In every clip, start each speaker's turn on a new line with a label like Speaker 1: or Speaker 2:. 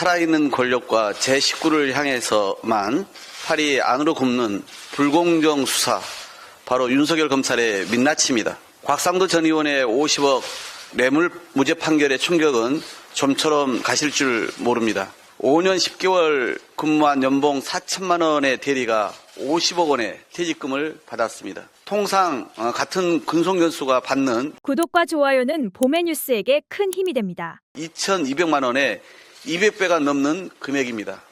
Speaker 1: 살아있는 권력과 제 식구를 향해서만 팔이 안으로 굽는 불공정 수사, 바로 윤석열 검찰의 민낯입니다. 곽상도 전 의원의 50억 뇌물 무죄 판결의 충격은 좀처럼 가실 줄 모릅니다. 5년 10개월 근무한 연봉 4천만 원의 대리가 50억 원의 퇴직금을 받았습니다. 통상 어, 같은 근속연수가 받는
Speaker 2: 구독과 좋아요는 봄의 뉴스에게 큰 힘이 됩니다.
Speaker 1: 2,200만 원에 200배가 넘는 금액입니다.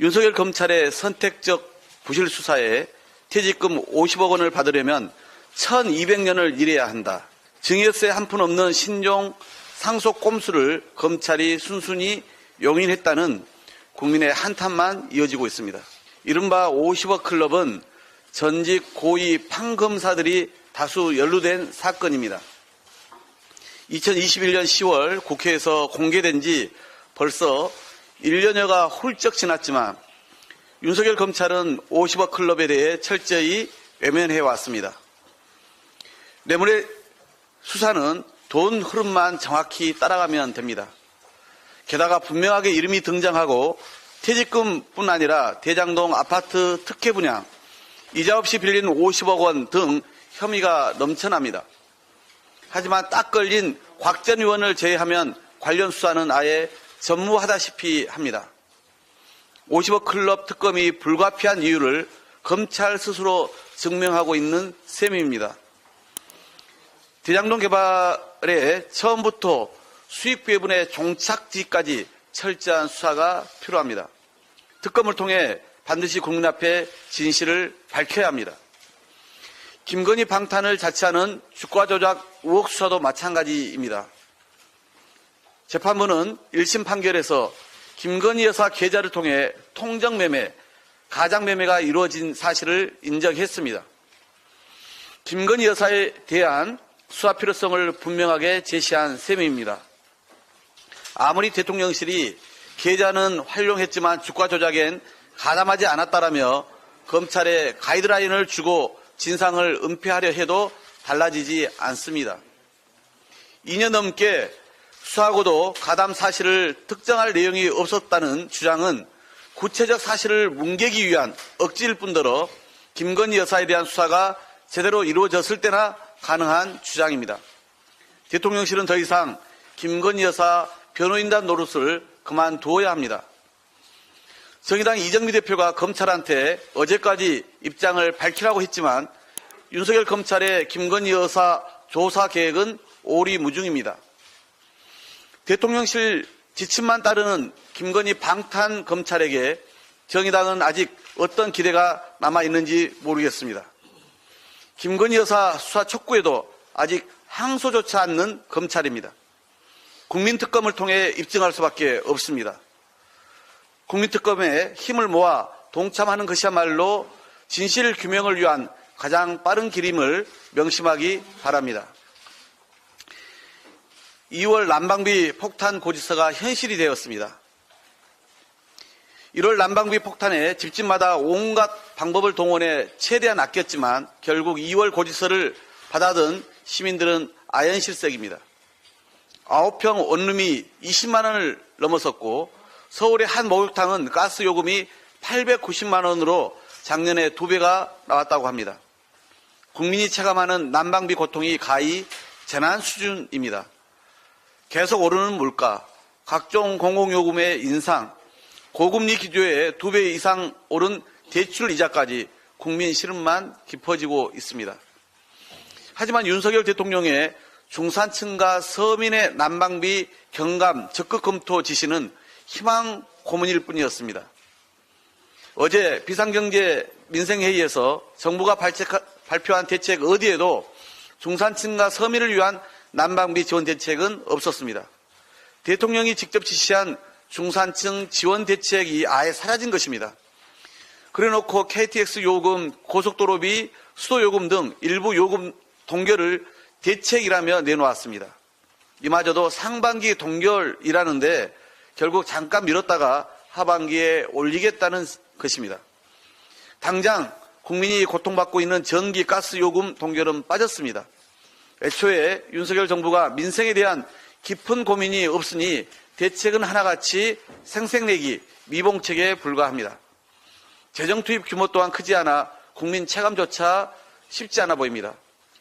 Speaker 1: 윤석열 검찰의 선택적 부실 수사에 퇴직금 50억 원을 받으려면 1,200년을 일해야 한다. 증여세 한 푼 없는 신종 상속 꼼수를 검찰이 순순히 용인했다는 국민의 한탄만 이어지고 있습니다. 이른바 50억 클럽은 전직 고위 판검사들이 다수 연루된 사건입니다. 2021년 10월 국회에서 공개된 지 벌써 1년여가 훌쩍 지났지만 윤석열 검찰은 50억 클럽에 대해 철저히 외면해 왔습니다. 뇌물의 수사는 돈 흐름만 정확히 따라가면 됩니다. 게다가 분명하게 이름이 등장하고 퇴직금뿐 아니라 대장동 아파트 특혜 분양, 이자 없이 빌린 50억 원 등 혐의가 넘쳐납니다. 하지만 딱 걸린 곽 전 의원을 제외하면 관련 수사는 아예 전무하다시피 합니다. 50억 클럽 특검이 불가피한 이유를 검찰 스스로 증명하고 있는 셈입니다. 대장동 개발에 처음부터 수익 배분의 종착지까지 철저한 수사가 필요합니다. 특검을 통해 반드시 국민 앞에 진실을 밝혀야 합니다. 김건희 방탄을 자처하는 주가 조작 의혹 수사도 마찬가지입니다. 재판부는 1심 판결에서 김건희 여사 계좌를 통해 통정 매매, 가장 매매가 이루어진 사실을 인정했습니다. 김건희 여사에 대한 수사 필요성을 분명하게 제시한 셈입니다. 아무리 대통령실이 계좌는 활용했지만 주가 조작엔 가담하지 않았다라며 검찰에 가이드라인을 주고 진상을 은폐하려 해도 달라지지 않습니다. 2년 넘게 수사하고도 가담 사실을 특정할 내용이 없었다는 주장은 구체적 사실을 뭉개기 위한 억지일 뿐더러 김건희 여사에 대한 수사가 제대로 이루어졌을 때나 가능한 주장입니다. 대통령실은 더 이상 김건희 여사 변호인단 노릇을 그만두어야 합니다. 정의당 이정미 대표가 검찰한테 어제까지 입장을 밝히라고 했지만 윤석열 검찰의 김건희 여사 조사 계획은 오리무중입니다. 대통령실 지침만 따르는 김건희 방탄 검찰에게 정의당은 아직 어떤 기대가 남아 있는지 모르겠습니다. 김건희 여사 수사 촉구에도 아직 항소조차 않는 검찰입니다. 국민특검을 통해 입증할 수밖에 없습니다. 국민특검에 힘을 모아 동참하는 것이야말로 진실 규명을 위한 가장 빠른 길임을 명심하기 바랍니다. 2월 난방비 폭탄 고지서가 현실이 되었습니다. 1월 난방비 폭탄에 집집마다 온갖 방법을 동원해 최대한 아꼈지만 결국 2월 고지서를 받아든 시민들은 아연실색입니다. 9평 원룸이 20만 원을 넘어섰고 서울의 한 목욕탕은 가스 요금이 890만 원으로 작년에 두 배가 나왔다고 합니다. 국민이 체감하는 난방비 고통이 가히 재난 수준입니다. 계속 오르는 물가, 각종 공공요금의 인상, 고금리 기조에 두 배 이상 오른 대출 이자까지 국민 시름만 깊어지고 있습니다. 하지만 윤석열 대통령의 중산층과 서민의 난방비 경감 적극 검토 지시는 희망 고문일 뿐이었습니다. 어제 비상경제 민생회의에서 정부가 발표한 대책 어디에도 중산층과 서민을 위한 난방비 지원 대책은 없었습니다. 대통령이 직접 지시한 중산층 지원 대책이 아예 사라진 것입니다. 그래놓고 KTX 요금, 고속도로비, 수도 요금 등 일부 요금 동결을 대책이라며 내놓았습니다. 이마저도 상반기 동결이라는데 결국 잠깐 미뤘다가 하반기에 올리겠다는 것입니다. 당장 국민이 고통받고 있는 전기 가스 요금 동결은 빠졌습니다. 애초에 윤석열 정부가 민생에 대한 깊은 고민이 없으니 대책은 하나같이 생색내기, 미봉책에 불과합니다. 재정 투입 규모 또한 크지 않아 국민 체감조차 쉽지 않아 보입니다.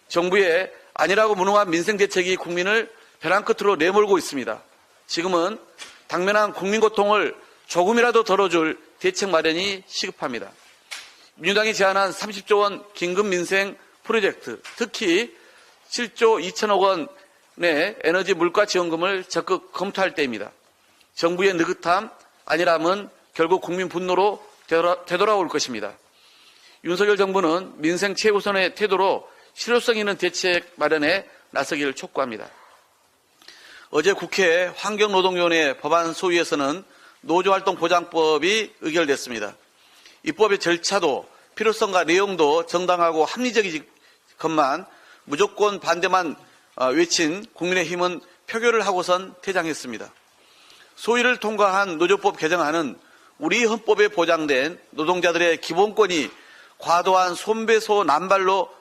Speaker 1: 정부의 아니라고 무능한 민생 대책이 국민을 벼랑 끝으로 내몰고 있습니다. 지금은 당면한 국민 고통을 조금이라도 덜어줄 대책 마련이 시급합니다. 민주당이 제안한 30조 원 긴급 민생 프로젝트, 특히 7조 2천억 원의 에너지 물가 지원금을 적극 검토할 때입니다. 정부의 느긋함 아니라면 결국 국민 분노로 되돌아, 되돌아 올 것입니다. 윤석열 정부는 민생 최우선의 태도로 실효성 있는 대책 마련에 나서기를 촉구합니다. 어제 국회 환경노동위원회 법안 소위에서는 노조활동보장법이 의결됐습니다. 이 법의 절차도 필요성과 내용도 정당하고 합리적이건만 무조건 반대만 어, 외친 국민의힘은 표결을 하고선 퇴장했습니다. 소위를 통과한 노조법 개정안은 우리 헌법에 보장된 노동자들의 기본권이 과도한 손배소 남발로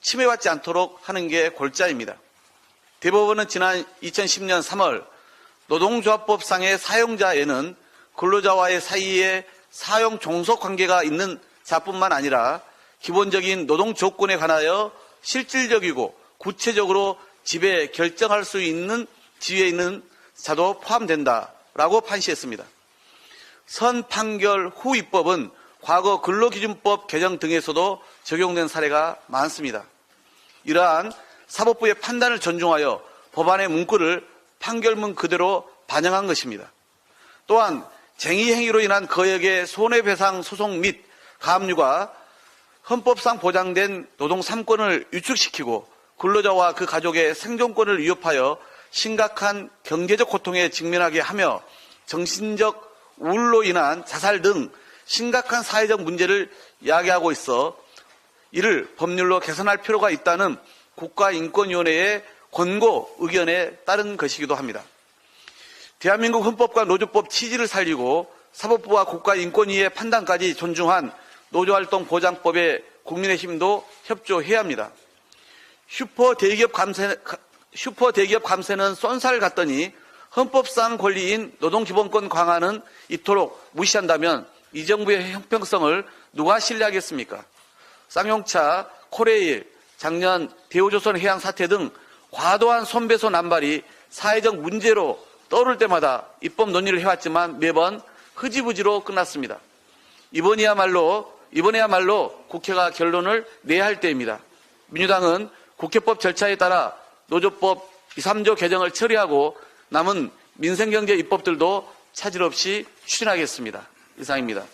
Speaker 1: 침해받지 않도록 하는 게 골자입니다. 대법원은 지난 2010년 3월 노동조합법상의 사용자에는 근로자와의 사이에 사용 종속 관계가 있는 자뿐만 아니라 기본적인 노동 조건에 관하여 실질적이고 구체적으로 지배 결정할 수 있는 지위에 있는 자도 포함된다라고 판시했습니다. 선 판결 후 입법은 과거 근로기준법 개정 등에서도 적용된 사례가 많습니다. 이러한 사법부의 판단을 존중하여 법안의 문구를 판결문 그대로 반영한 것입니다. 또한 쟁의 행위로 인한 거액의 손해배상 소송 및 가압류가 헌법상 보장된 노동 3권을 유축시키고 근로자와 그 가족의 생존권을 위협하여 심각한 경제적 고통에 직면하게 하며 정신적 우울로 인한 자살 등 심각한 사회적 문제를 야기하고 있어 이를 법률로 개선할 필요가 있다는 국가인권위원회의 권고 의견에 따른 것이기도 합니다. 대한민국 헌법과 노조법 취지를 살리고 사법부와 국가인권위의 판단까지 존중한 노조활동 보장법에 국민의힘도 협조해야 합니다. 슈퍼 대기업 감세, 슈퍼 대기업 감세는 쏜살 같더니 헌법상 권리인 노동기본권 강화는 이토록 무시한다면 이 정부의 형평성을 누가 신뢰하겠습니까? 쌍용차, 코레일, 작년 대우조선 해양 사태 등 과도한 손배소 남발이 사회적 문제로 떠오를 때마다 입법 논의를 해왔지만 매번 흐지부지로 끝났습니다. 이번이야말로 이번에야말로 국회가 결론을 내야 할 때입니다. 민주당은 국회법 절차에 따라 노조법 2, 3조 개정을 처리하고 남은 민생경제 입법들도 차질 없이 추진하겠습니다. 이상입니다.